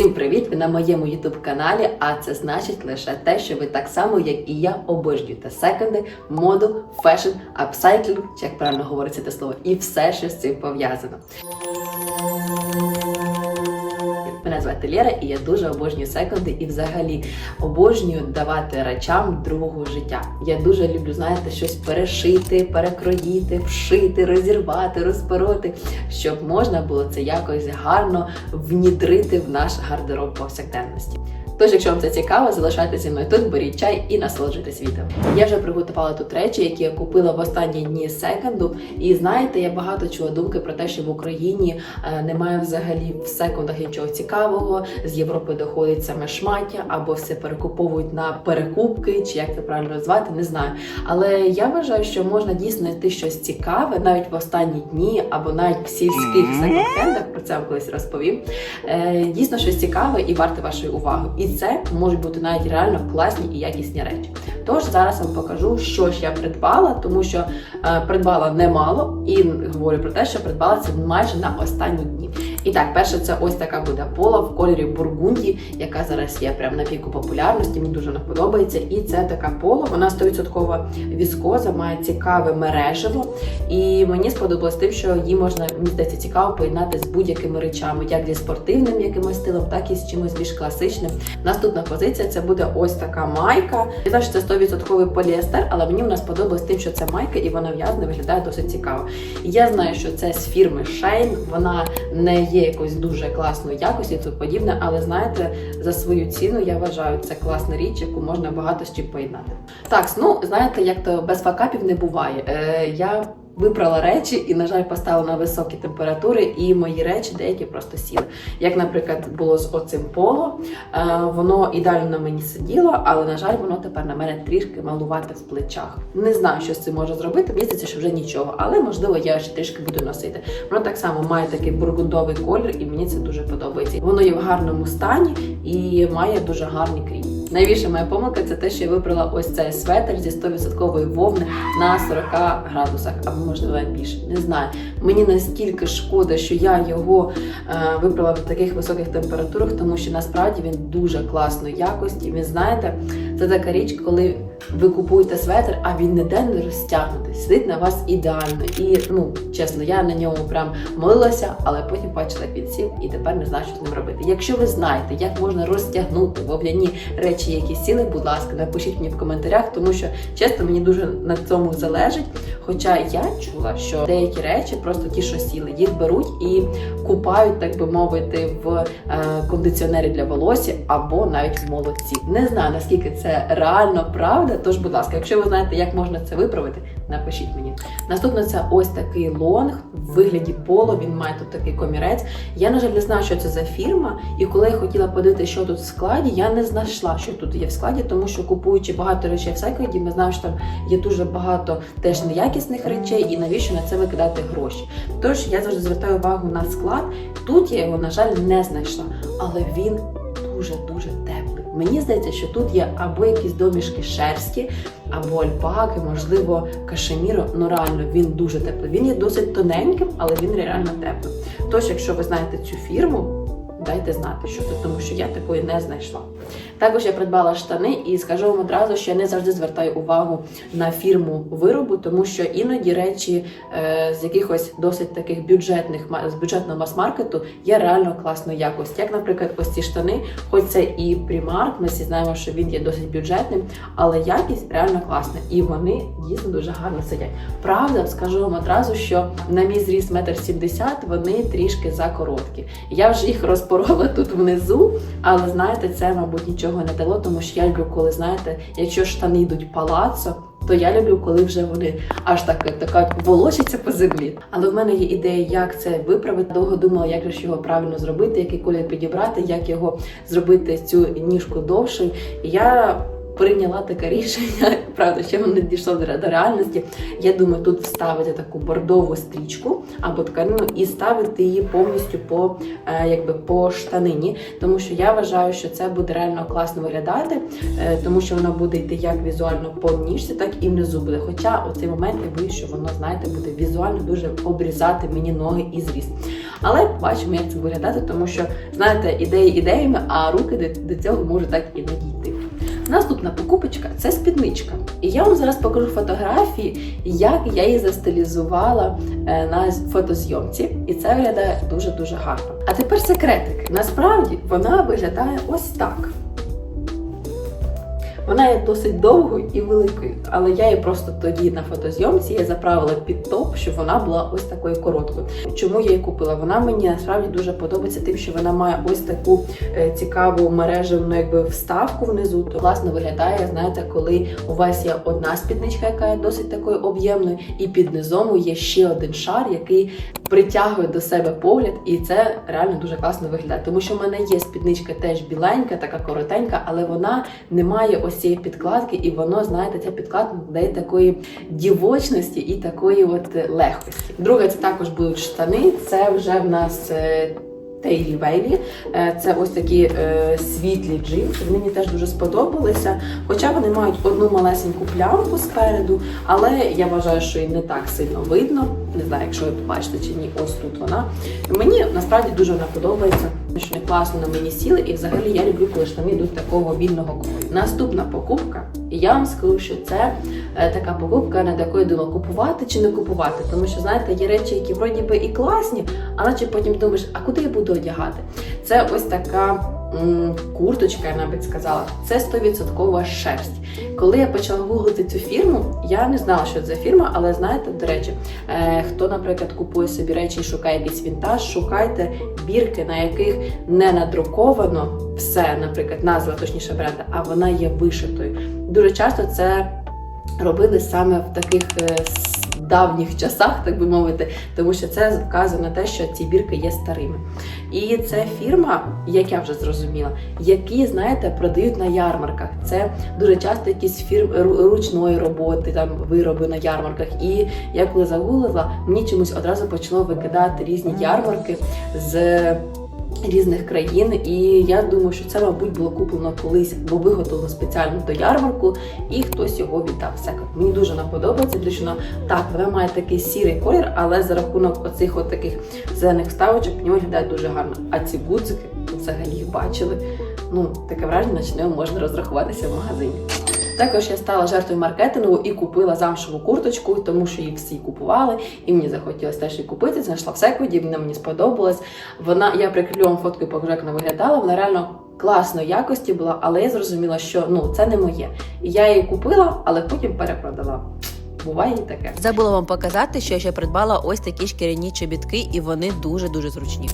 Всім привіт! Ви на моєму youtube каналі. А це значить лише те, що ви так само, як і я, обожнюєте секонди, моду, фешн, апсайклінг, чи як правильно говориться це слово, і все, що з цим пов'язано. Мене звати Лєра, і я дуже обожнюю секонди і взагалі обожнюю давати речам другого життя. Я дуже люблю, знаєте, щось перешити, перекроїти, вшити, розірвати, розпороти, щоб можна було це якось гарно внідрити в наш гардероб повсякденності. Тож, якщо вам це цікаво, залишайтеся зі мною тут, беріть чай і насолоджуйтесь відео. Я вже приготувала тут речі, які я купила в останні дні секонду. І знаєте, я багато чула думки про те, що в Україні е, немає взагалі в секондах нічого цікавого. З Європи доходить саме шмаття, або все перекуповують на перекупки, чи як це правильно назвати, не знаю. Але я вважаю, що можна дійсно знайти щось цікаве навіть в останні дні, або навіть в сільських секонд-хендах, про це вам колись розповім. Е, Дійсно щось цікаве і варте вашої уваги. І це можуть бути навіть реально класні і якісні речі. Тож зараз вам покажу, що ж я придбала, тому що е, придбала немало, і говорю про те, що придбала це майже на останні дні. І так, перше, це ось така буде пола в кольорі бургунді, яка зараз є прямо на піку популярності. Мені дуже вона подобається. І це така пола, вона 100% віскоза, має цікаве мережево. І мені сподобалось тим, що її можна мені здається цікаво поєднати з будь-якими речами, як зі спортивним якимось стилем, так і з чимось більш класичним. Наступна позиція це буде ось така майка. Я знаю, що це 100% поліестер, але мені вона сподобалась тим, що це майка і вона в'язана виглядає досить цікаво. Я знаю, що це з фірми Shane, вона не є якось дуже класної якості, тому подібне, але знаєте, за свою ціну я вважаю, це класна річ, яку можна багато з чим поєднати. Так, ну знаєте, як то без факапів не буває. Е, я Вибрала речі і, на жаль, поставила на високі температури, і мої речі деякі просто сіли. Як, наприклад, було з оцим поло, е, воно ідеально мені сиділо, але, на жаль, тепер на мене трішки малувати в плечах. Не знаю, що з цим можу зробити. Мені здається, що вже нічого, але можливо я ще трішки буду носити. Воно так само має такий бургундовий колір, і мені це дуже подобається. Воно є в гарному стані і має дуже гарний крій. Найбільша моя помилка це те, що я вибрала ось цей светр зі 100% вовни на 40 градусах, або можливо більше. Не знаю. Мені настільки шкода, що я його е, вибрала в таких високих температурах, тому що насправді він дуже класної якості. Він знаєте, це така річ, коли ви купуєте светр, а він ніде не розтягнутий, сидить на вас ідеально. І ну чесно, я на ньому прям молилася, але потім бачила як він сів і тепер не знаю, що з ним робити. Якщо ви знаєте, як можна розтягнути вовняні речі, які сіли, будь ласка, напишіть мені в коментарях, тому що чесно мені дуже на цьому залежить. Хоча я чула, що деякі речі, просто ті, що сіли, їх беруть і купають, так би мовити, в е, кондиціонері для волосся або навіть в молоці. Не знаю наскільки це реально правда. Тож, будь ласка, якщо ви знаєте, як можна це виправити, напишіть мені. Наступно це ось такий лонг в вигляді поло. Він має тут такий комірець. Я, на жаль, не знаю, що це за фірма. І коли я хотіла подивитися, що тут в складі, я не знайшла, що тут є в складі, тому що купуючи багато речей в секонді, ми знаємо, що там є дуже багато теж неякісних речей, і навіщо на це викидати гроші. Тож я завжди звертаю увагу на склад. Тут я його, на жаль, не знайшла, але він дуже дуже теплий. Мені здається, що тут є або якісь домішки шерсті, або альпаки, можливо, кашеміру. Ну реально він дуже теплий. Він є досить тоненьким, але він реально теплий. Тож, якщо ви знаєте цю фірму, дайте знати, що тут, тому що я такої не знайшла. Також я придбала штани і скажу вам одразу, що я не завжди звертаю увагу на фірму виробу, тому що іноді речі е, з якихось досить таких бюджетних з бюджетного мас-маркету є реально класної якості. Як, наприклад, ось ці штани, хоч це і Primark, ми всі знаємо, що він є досить бюджетним, але якість реально класна, і вони дійсно дуже гарно сидять. Правда, скажу вам одразу, що на мій зріст метр сімдесят вони трішки закороткі. Я вже їх розпорола тут внизу, але знаєте, це, мабуть, нічого не дало, тому що я люблю, коли знаєте, якщо штани йдуть палацо. То я люблю, коли вже вони аж так така волочаться по землі. Але в мене є ідея, як це виправити. Довго думала, як же його правильно зробити, який колір підібрати, як його зробити цю ніжку довшою. Я прийняла таке рішення правда, ще воно не дійшло до, реальності. Я думаю, тут вставити таку бордову стрічку або тканину і ставити її повністю по, е, якби, по штанині, тому що я вважаю, що це буде реально класно виглядати, е, тому що воно буде йти як візуально по ніжці, так і внизу буде. Хоча у цей момент я боюсь, що воно, знаєте, буде візуально дуже обрізати мені ноги і зріст. Але побачимо, як це виглядати, тому що, знаєте, ідеї ідеями, а руки до, цього можуть так і не дійти. Наступна покупочка це спідничка. І я вам зараз покажу фотографії, як я її застилізувала е, на фотозйомці. І це виглядає дуже-дуже гарно. А тепер секретики. Насправді вона виглядає ось так. Вона є досить довгою і великою, але я її просто тоді на фотозйомці я заправила під топ, щоб вона була ось такою короткою. Чому я її купила? Вона мені насправді дуже подобається тим, що вона має ось таку е, цікаву мережевну якби вставку внизу. То класно виглядає, знаєте, коли у вас є одна спідничка, яка є досить такою об'ємною, і під низом є ще один шар, який притягує до себе погляд, і це реально дуже класно виглядає. Тому що в мене є спідничка теж біленька, така коротенька, але вона не має ось цієї підкладки, і воно, знаєте, ця підкладка дає такої дівочності і такої от е, легкості. Друге, це також будуть штани. Це вже в нас. е, Тейлі Вейлі. Е, Це ось такі е, світлі джинси. Мені теж дуже сподобалися. Хоча вони мають одну малесеньку плямку спереду, але я вважаю, що її не так сильно видно. Не знаю, якщо ви побачите чи ні, ось тут вона. Мені насправді дуже вона подобається. Що не класно на мені сіли, і взагалі я люблю, коли штани йдуть такого вільного крою. Наступна покупка, і я вам скажу, що це е, така покупка, над якою думала, купувати чи не купувати. Тому що знаєте, є речі, які вроді би і класні, а наче потім думаєш, а куди я буду одягати? Це ось така курточка, я навіть сказала. Це 100% шерсть. Коли я почала гуглити цю фірму, я не знала, що це фірма, але знаєте, до речі, е, хто, наприклад, купує собі речі і шукає якийсь вінтаж, шукайте бірки, на яких не надруковано все, наприклад, назва точніше бренда, а вона є вишитою. Дуже часто це робили саме в таких е, давніх часах, так би мовити, тому що це вказує на те, що ці бірки є старими. І це фірма, як я вже зрозуміла, які, знаєте, продають на ярмарках. Це дуже часто якісь фірм ручної роботи, там вироби на ярмарках. І я коли загуглила, мені чомусь одразу почало викидати різні ярмарки з. Різних країн, і я думаю, що це, мабуть, було куплено колись, бо виготовлено спеціально до ярмарку, і хтось його віддав. Все мені дуже вона подобається, тому так, вона має такий сірий колір, але за рахунок оцих от зелених вставочок мені виглядає дуже гарно. А ці гудзики, взагалі їх бачили. Ну, таке враження, наче ними можна розрахуватися в магазині. Також я стала жертвою маркетингу і купила замшеву курточку, тому що її всі купували, і мені захотілося теж її купити. Знайшла в секунді, вона мені сподобалась. Вона я прикріплю вам фотку, покажу, як вона виглядала. Вона реально класної якості була, але я зрозуміла, що ну це не моє. Я її купила, але потім перепродала. Буває і таке. Забула вам показати, що я ще придбала ось такі шкіряні чобітки, і вони дуже дуже зручні.